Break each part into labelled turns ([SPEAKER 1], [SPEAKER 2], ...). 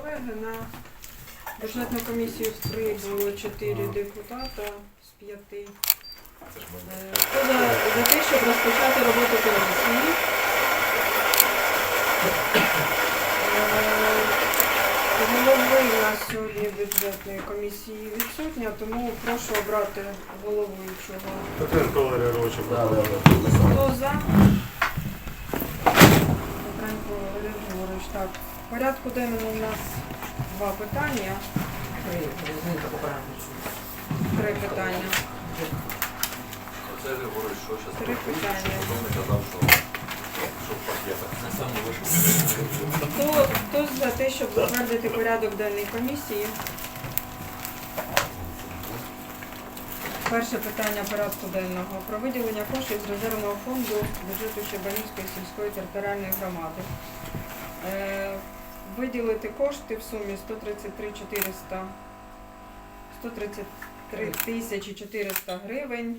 [SPEAKER 1] колеги, на бюджетну комісію прибуло 4 депутата з 5. Е, Хто за, за те, щоб розпочати роботу комісії? Е, Голови у нас сьогодні бюджетної комісії відсутня, тому прошу обрати головуючого.
[SPEAKER 2] Петренко Валерій Григорович.
[SPEAKER 1] Хто за? Петренко Валерій Григорович. Так, в порядку денному у нас два питання, три питання.
[SPEAKER 3] Оце Григорович, що зараз
[SPEAKER 1] Три питання.
[SPEAKER 3] казав, що.
[SPEAKER 1] Хто, хто за те, щоб затвердити порядок денний комісії? Перше питання порядку денного про виділення коштів з резервного фонду бюджету Щебанівської сільської територіальної громади. Виділити кошти в сумі 133 400 133 тисячі 400 гривень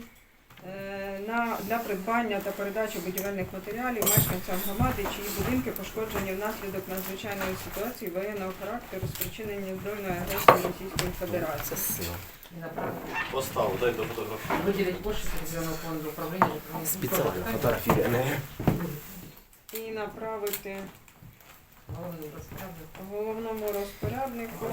[SPEAKER 1] е, на, для придбання та передачі будівельних матеріалів мешканцям громади, чиї будинки пошкоджені внаслідок надзвичайної ситуації воєнного характеру, спричинення збройної агресії Російської Федерації.
[SPEAKER 3] Постав, дай до фотографії.
[SPEAKER 4] Выделить больше телевизионного фонда управления
[SPEAKER 5] Специально фотографированы.
[SPEAKER 1] І направити. Головному розпоряднику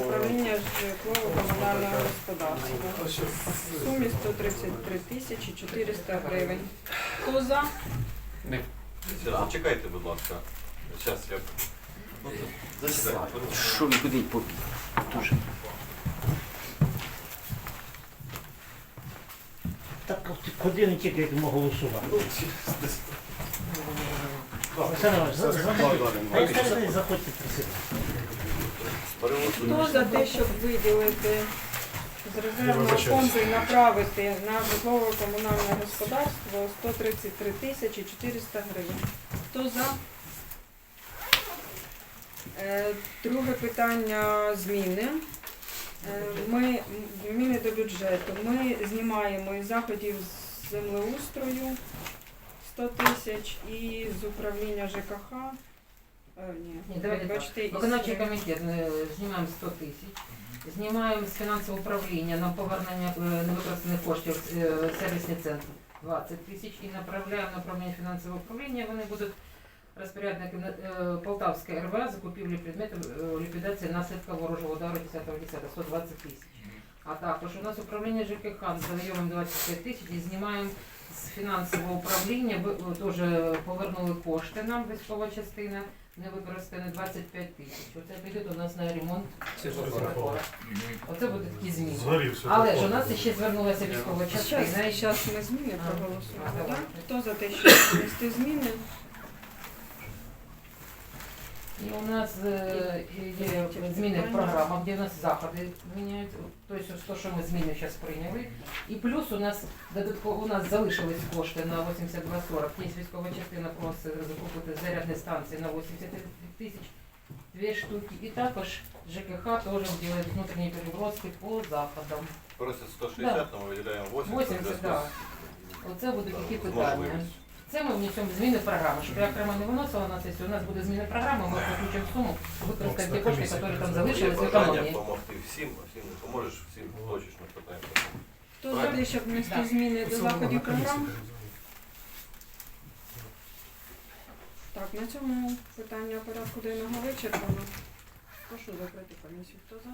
[SPEAKER 1] управління житлово-комунального господарства. В сумі 133 тисячі 400 гривень. Хто за?
[SPEAKER 3] Зараз, Зачекайте, будь ласка. Зараз я... Ну, це- Зачекайте.
[SPEAKER 5] Що ви куди попів? Дуже.
[SPEAKER 6] Так от куди не тільки як ми Іванович, за- заходьте.
[SPEAKER 1] Хто за те, щоб виділити з резервного фонду і направити на житлово-комунальне господарство 133 тисячі 400 гривень? Хто за? Е, Друге питання зміни. Е, Ми зміни до бюджету. Ми знімаємо із заходів з землеустрою 100 тисяч і з управління ЖКХ. е, Ні,
[SPEAKER 4] Ні, давайте так.
[SPEAKER 1] вибачте, із-
[SPEAKER 4] Виконавчий комітет е, знімаємо 100 тисяч. Знімаємо з фінансового управління на повернення е, невикористаних коштів е, сервісний центр 20 тисяч і направляємо на управління фінансового управління. Вони будуть розпорядники е, Полтавська РВА закупівлі предметів е, ліквідації наслідка ворожого удару 10.10, 120 тисяч. А також у нас управління ЖКХ задаємо 25 тисяч і знімаємо з фінансового управління, теж повернули кошти нам, військова частина, не використане 25 тисяч. Оце піде у нас на ремонт світлофора. Оце будуть такі зміни.
[SPEAKER 2] Згорівся.
[SPEAKER 4] Але ж у нас ще звернулася військова частина.
[SPEAKER 1] Зараз, ми зміни проголосуємо. Хто за те, щоб внести зміни?
[SPEAKER 4] І у нас е, є зміни в програмах, де у нас заходи міняють. Тобто то, що ми зміни зараз прийняли. І плюс у нас додатково у нас залишились кошти на 8240. Є військова частина просить закупити зарядні станції на 80 тисяч. Дві штуки. І також ЖКХ теж робить внутрішні переброски по заходам.
[SPEAKER 3] Просять 160, але ми виділяємо 80.
[SPEAKER 4] 80, так. Оце будуть такі
[SPEAKER 3] З
[SPEAKER 4] питання. Це ми внесемо зміни в програму, щоб я окремо не виносила на сесію. У нас буде зміни програми, ми включимо суму, використати ті кошти, які там залишились в економії.
[SPEAKER 3] допомогти всім, а всім не поможеш, всім точечно питання.
[SPEAKER 1] Хто за те, щоб внести зміни до заходів програм? Так, на цьому питання порядку денного вичерпано. Прошу закрити комісію. Хто за?